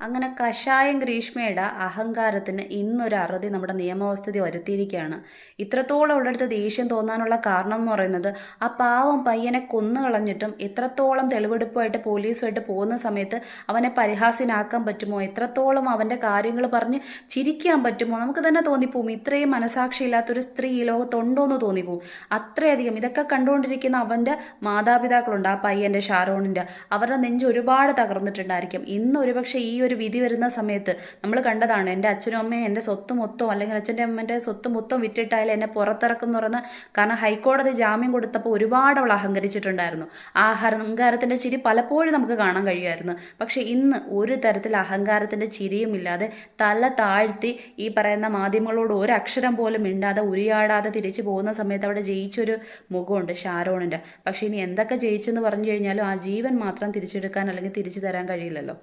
അങ്ങനെ കഷായം ഗ്രീഷ്മയുടെ അഹങ്കാരത്തിന് ഇന്നൊരു അറുതി നമ്മുടെ നിയമവസ്ഥിതി വരുത്തിയിരിക്കുകയാണ്. ഇത്രത്തോളം ഉള്ളടുത്ത് ദേഷ്യം തോന്നാനുള്ള കാരണം എന്ന് പറയുന്നത് ആ പാവം പയ്യനെ കൊന്നു കളഞ്ഞിട്ടും എത്രത്തോളം തെളിവെടുപ്പുമായിട്ട് പോലീസുമായിട്ട് പോകുന്ന സമയത്ത് അവനെ പരിഹാസ്യനാക്കാൻ പറ്റുമോ? എത്രത്തോളം അവന്റെ കാര്യങ്ങൾ പറഞ്ഞ് ചിരിക്കാൻ പറ്റുമോ? നമുക്ക് തന്നെ തോന്നിപ്പോവും. ഇത്രയും മനസാക്ഷിയില്ലാത്തൊരു സ്ത്രീ ഈ ലോകത്തുണ്ടോ എന്ന് തോന്നിപ്പോവും. അത്രയധികം ഇതൊക്കെ കണ്ടുകൊണ്ടിരിക്കുന്ന അവന്റെ മാതാപിതാക്കളുണ്ട് ആ പയ്യന്റെ ഷാരോണിന്റെ. അവരുടെ നെഞ്ച് ഒരുപാട് തകർന്നിട്ടുണ്ടായിരിക്കും. ഇന്ന് ഒരുപക്ഷെ ഈ ഒരു വിധി വരുന്ന സമയത്ത് നമ്മൾ കണ്ടതാണ് എന്റെ അച്ഛനും അമ്മയും എന്റെ സ്വത്ത് മൊത്തം അല്ലെങ്കിൽ അച്ഛന്റെ അമ്മന്റെ സ്വത്ത് മൊത്തം വിറ്റിട്ടായാലും എന്നെ പുറത്തിറക്കും എന്ന് പറയുന്ന കാരണം ഹൈക്കോടതി ജാമ്യം കൊടുത്തപ്പോൾ ഒരുപാട് അവൾ അഹങ്കരിച്ചിട്ടുണ്ടായിരുന്നു. ആ അഹങ്കാരത്തിന്റെ ചിരി പലപ്പോഴും നമുക്ക് കാണാൻ കഴിയുമായിരുന്നു. പക്ഷേ ഇന്ന് ഒരു തരത്തിൽ അഹങ്കാരത്തിന്റെ ചിരിയും ഇല്ലാതെ തല താഴ്ത്തി ഈ പറയുന്ന മാധ്യമങ്ങളോട് ഒരു അക്ഷരം പോലും മിണ്ടാതെ ഉരിയാടാതെ തിരിച്ചു പോകുന്ന സമയത്ത് അവിടെ ജയിച്ചൊരു മുഖമുണ്ട് ഷാരോണിന്റെ. പക്ഷേ ഇനി എന്തൊക്കെ ജയിച്ചെന്ന് പറഞ്ഞു കഴിഞ്ഞാലും ആ ജീവൻ മാത്രം തിരിച്ചെടുക്കാൻ അല്ലെങ്കിൽ തിരിച്ചു തരാൻ കഴിയില്ലല്ലോ.